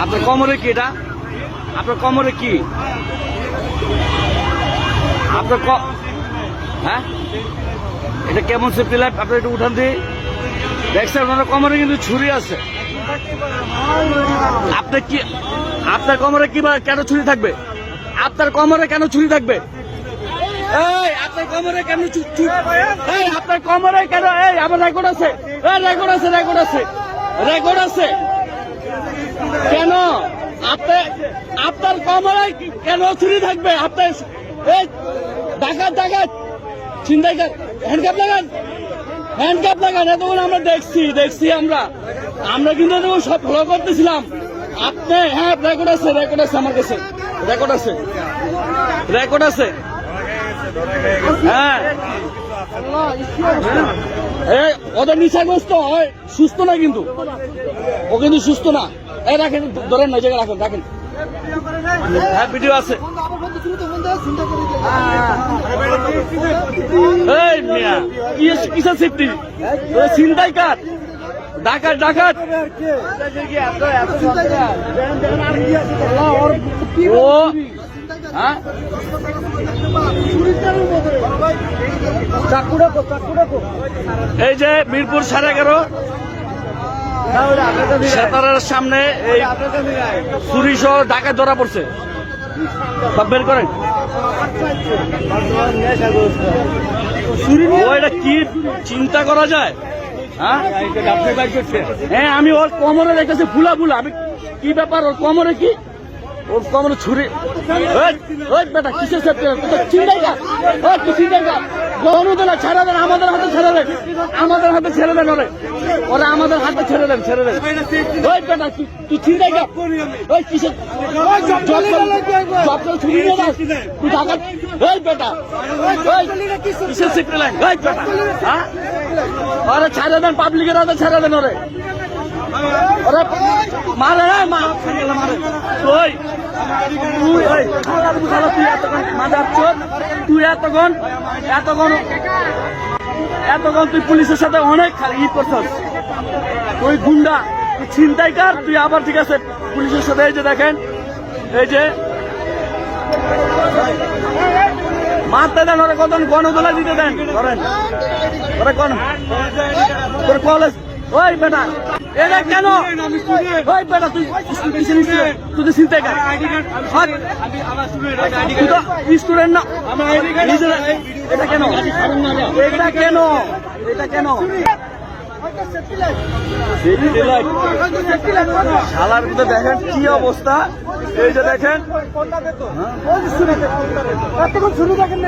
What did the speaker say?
আপনার কোমরে কি এটা? আপনার কোমরে কি? আপনার হ্যাঁ? এটা কেমন সেফটি লাইফ আপনার একটু উঠান দিয়ে দেখছেন ওনার কোমরে কিন্তু ছুরি আছে। আপনার কি আপনার কোমরে কি বা- কেন ছুরি থাকবে? আপনার কোমরে কেন ছুরি থাকবে? আপনার কোমরে কেন আপনার কোমরে কেন আমার রেকর্ড আছে। রেকর্ড আছে রেকর্ড আছে। রেকর্ড আছে কেন আপনি আপনার কোমরে কি- কেন থাকবে? আপনার এই, ডাকাত ডাকাত! চিন্তাই হ্যান্ডকাপ লাগান! হ্যান্ডকাপ লাগান! এতক্ষণ আমরা দেখছি দেখছি আমরা। আমরা কিন্তু সব ফলো করতেছিলাম। আপনি হ্যাঁ রেকর্ড আছে রেকর্ড আছে আমার কাছে। রেকর্ড আছে। রেকর্ড আছে। হ্যাঁ। ওদের নিশাগ্রস্ত হয়, সুস্থ না কিন্তু। ও কিন্তু সুস্থ না। এই রাখেন, ধরেন না জায়গায় রাখেন রাখেন। হ্যাঁ ভিডিও আছে। এই মিয়া, কি কিসের সেফটি চিন্তাই কার? ডাকাত ডাকাত। ও হ্যাঁ? এই যে মিরপুর সাড়ে এগারো। সেতারের সামনে এই চুরি সহ ডাকাত ধরা পড়ছে। সব বের করেন। কি চিন্তা করা যায়? হ্যাঁ? হ্যাঁ আমি ওর কোমরে দেখতেছি, ফুলা ফুলা। আমি কি ব্যাপার, ওর কোমরে কি? ওর কোমরে ছুরি বেটা, কিসের সেফটি চিন্তাই ছেড়ে দেন, আমাদের হাতে ছেড়ে দেন। আমাদের হাতে দেন ওরে। আমাদের হাতে ছেড়ে দেন তুই ওই যাস। তুই ছেড়ে দেন পাবলিকের হাতে ছেড়ে দেন ওরে। মারে মারে। তুই, ওই এতক্ষণ চোর তুই এতক্ষণ এতক্ষণ এতক্ষণ তুই পুলিশের সাথে অনেক ই করছস। তুই গুন্ডা, তুই ছিনতাইকার, তুই আবার ঠিক আছে পুলিশের সাথে এই যে দেখেন, এই যে মারতে দেন, ওরা কত গণদোলা দিতে দেন করেন ওরা কোন কলেজ ওই বেটা এটা কেন? ওই বেটা তুই তুই তো চিন্তাই কর। তুই স্টুডেন্ট না। এটা কেন? এটা কেন? এটা কেন? শালার মধ্যে দেখেন কি অবস্থা। এই যে দেখেন। শুরু দেখেন